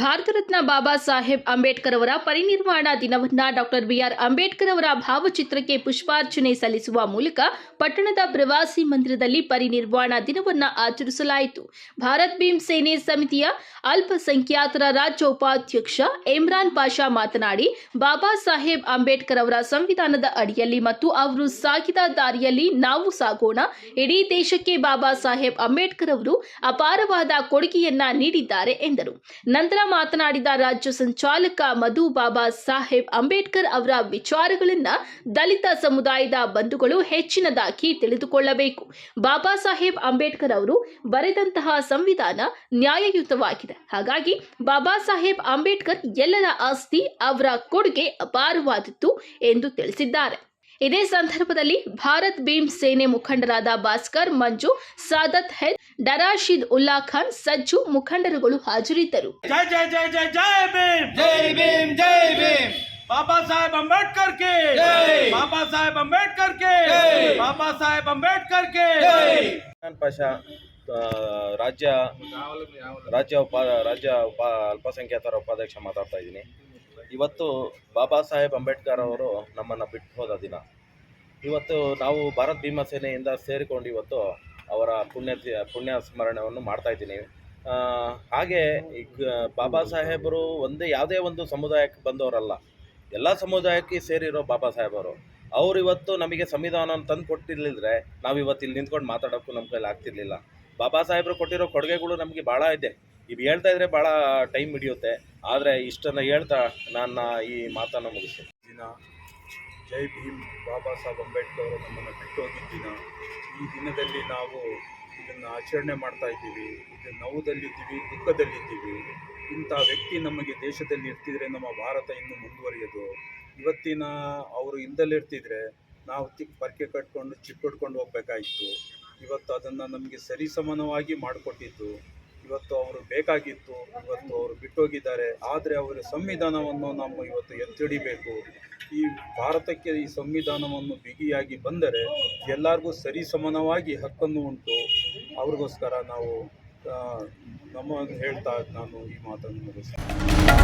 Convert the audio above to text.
ಭಾರತ ರತ್ನ ಬಾಬಾ ಸಾಹೇಬ್ ಅಂಬೇಡ್ಕರ್ ಅವರ ಪರಿನಿರ್ವಾಣ ದಿನವನ್ನ doctor B R Ambedkar ಅವರ ಭಾವಚಿತ್ರಕ್ಕೆ ಪುಷ್ಪಾರ್ಚನೆ ಸಲ್ಲಿಸುವ ಮೂಲಕ ಪಟ್ಟಣದ ಪ್ರವಾಸಿ ಮಂದಿರದಲ್ಲಿ ಪರಿನಿರ್ವಾಣ ದಿನವನ್ನ ಆಚರಿಸಲಾಯಿತು. ಭಾರತ್ ಭೀಮ್ ಸೇನೆ ಸಮಿತಿಯ ಅಲ್ಪಸಂಖ್ಯಾತರ ರಾಜ್ಯ ಉಪಾಧ್ಯಕ್ಷ ಇಮ್ರಾನ್ ಪಾಷಾ ಮಾತನಾಡಿ, ಬಾಬಾ ಸಾಹೇಬ್ ಅಂಬೇಡ್ಕರ್ ಅವರ ಸಂವಿಧಾನದ ಅಡಿಯಲ್ಲಿ ಮತ್ತು ಅವರು ಸಾಗಿದ ದಾರಿಯಲ್ಲಿ ನಾವು ಸಾಗೋಣ, ಇಡೀ ದೇಶಕ್ಕೆ ಬಾಬಾ ಸಾಹೇಬ್ ಅಂಬೇಡ್ಕರ್ ಅವರು ಅಪಾರವಾದ ಕೊಡುಗೆಯನ್ನ ನೀಡಿದ್ದಾರೆ ಎಂದರು. ನಂತರ ಮಾತನಾಡಿದ ರಾಜ್ಯ ಸಂಚಾಲಕ ಮಧು ಬಾಬಾ ಸಾಹೇಬ್ ಅಂಬೇಡ್ಕರ್ ಅವರ ವಿಚಾರಗಳನ್ನ ದಲಿತ ಸಮುದಾಯದ ಬಂಧುಗಳು ಹೆಚ್ಚಿನದಾಗಿ ತಿಳಿದುಕೊಳ್ಳಬೇಕು. ಬಾಬಾ ಸಾಹೇಬ್ ಅಂಬೇಡ್ಕರ್ ಅವರು ಬರೆದಂತಹ ಸಂವಿಧಾನ ನ್ಯಾಯಯುತವಾಗಿದೆ. ಹಾಗಾಗಿ ಬಾಬಾ ಸಾಹೇಬ್ ಅಂಬೇಡ್ಕರ್ ಎಲ್ಲರ ಆಸ್ತಿ ಅವರ ಕೊಡುಗೆ ಅಪಾರವಾದದ್ದು ಎಂದು ತಿಳಿಸಿದ್ದಾರೆ. भारत भीम सेने मुखंडर भास्कर मंजु सदत् डराशीद उल्ला खा सज्जु मुखंड हाजर बाबा साहेब अंबेडकर के बाबा साहेब अंबेडकर के बाबा साहेब अंबेडकर के राज्य राज्य उप राज्य उप अलसंख्या उपाध्यक्ष मतनी ಇವತ್ತು ಬಾಬಾ ಸಾಹೇಬ್ ಅಂಬೇಡ್ಕರ್ ಅವರು ನಮ್ಮನ್ನು ಬಿಟ್ಟು ಹೋದ ದಿನ. ಇವತ್ತು ನಾವು ಭಾರತ್ ಭೀಮಾ ಸೇನೆಯಿಂದ ಸೇರಿಕೊಂಡು ಇವತ್ತು ಅವರ ಪುಣ್ಯ ಪುಣ್ಯ ಸ್ಮರಣೆಯನ್ನು ಮಾಡ್ತಾ ಇದ್ದೀನಿ. ಹಾಗೆ ಬಾಬಾ ಸಾಹೇಬರು ಒಂದೇ ಯಾವುದೇ ಒಂದು ಸಮುದಾಯಕ್ಕೆ ಬಂದವರಲ್ಲ. ಎಲ್ಲ ಸಮುದಾಯಕ್ಕೆ ಸೇರಿರೋ ಬಾಬಾ ಸಾಹೇಬರು ಅವರು. ಇವತ್ತು ನಮಗೆ ಸಂವಿಧಾನ ತಂದು ಕೊಟ್ಟಿರಲಿಲ್ಲದ್ರೆ ನಾವು ಇವತ್ತು ಇಲ್ಲಿ ನಿಂತ್ಕೊಂಡು ಮಾತಾಡೋಕ್ಕೂ ನಮ್ಮ ಕೈಲಿ ಆಗ್ತಿರ್ಲಿಲ್ಲ. ಬಾಬಾ ಸಾಹೇಬರು ಕೊಟ್ಟಿರೋ ಕೊಡುಗೆಗಳು ನಮಗೆ ಭಾಳ ಇದೆ. ಇವು ಹೇಳ್ತಾ ಇದ್ರೆ ಭಾಳ ಟೈಮ್ ಹಿಡಿಯುತ್ತೆ. ಆದರೆ ಇಷ್ಟನ್ನು ಹೇಳ್ತಾ ನನ್ನ ಈ ಮಾತನ್ನು ಮುಗಿಸ್ತೀನಿ ದಿನ ಜೈ ಭೀಮ್, ಬಾಬಾ ಸಾಹೇಬ್ ಅಂಬೇಡ್ಕರ್ ಅವರು ನಮ್ಮನ್ನು ಬಿಟ್ಟು ಹೋಗಿದ್ದ ದಿನ. ಈ ದಿನದಲ್ಲಿ ನಾವು ಇದನ್ನು ಆಚರಣೆ ಮಾಡ್ತಾ ಇದ್ದೀವಿ. ಇದು ನೋವುದಲ್ಲಿದ್ದೀವಿ, ದುಃಖದಲ್ಲಿದ್ದೀವಿ. ಇಂಥ ವ್ಯಕ್ತಿ ನಮಗೆ ದೇಶದಲ್ಲಿ ಇರ್ತಿದ್ರೆ ನಮ್ಮ ಭಾರತ ಇನ್ನೂ ಮುಂದುವರಿಯೋದು. ಇವತ್ತಿನ ಅವರು ಇಲ್ದಲ್ಲಿರ್ತಿದ್ರೆ ನಾವು ತಿಕ್ ಪರ್ಕೆ ಕಟ್ಕೊಂಡು ಚಿಕ್ಕೊಡ್ಕೊಂಡು ಹೋಗ್ಬೇಕಾಗಿತ್ತು ಇವತ್ತು ಅದನ್ನು ನಮಗೆ ಸರಿಸಮಾನವಾಗಿ ಮಾಡಿಕೊಟ್ಟಿದ್ದು. ಇವತ್ತು ಅವರು ಬೇಕಾಗಿತ್ತು, ಇವತ್ತು ಅವರು ಬಿಟ್ಟೋಗಿದ್ದಾರೆ. ಆದರೆ ಅವರ ಸಂವಿಧಾನವನ್ನು ನಾವು ಇವತ್ತು ಎತ್ತಿಡಿಬೇಕು ಈ ಭಾರತಕ್ಕೆ ಈ ಸಂವಿಧಾನವನ್ನು ಬಿಗಿಯಾಗಿ ಬಂದರೆ ಎಲ್ಲರಿಗೂ ಸರಿ ಸಮಾನವಾಗಿ ಹಕ್ಕನ್ನು ಉಂಟು. ಅವ್ರಿಗೋಸ್ಕರ ನಾವು ನಮ್ಮ ಹೇಳ್ತಾ ನಾನು ಈ ಮಾತನ್ನು ಮುಗಿಸ್ತೀನಿ.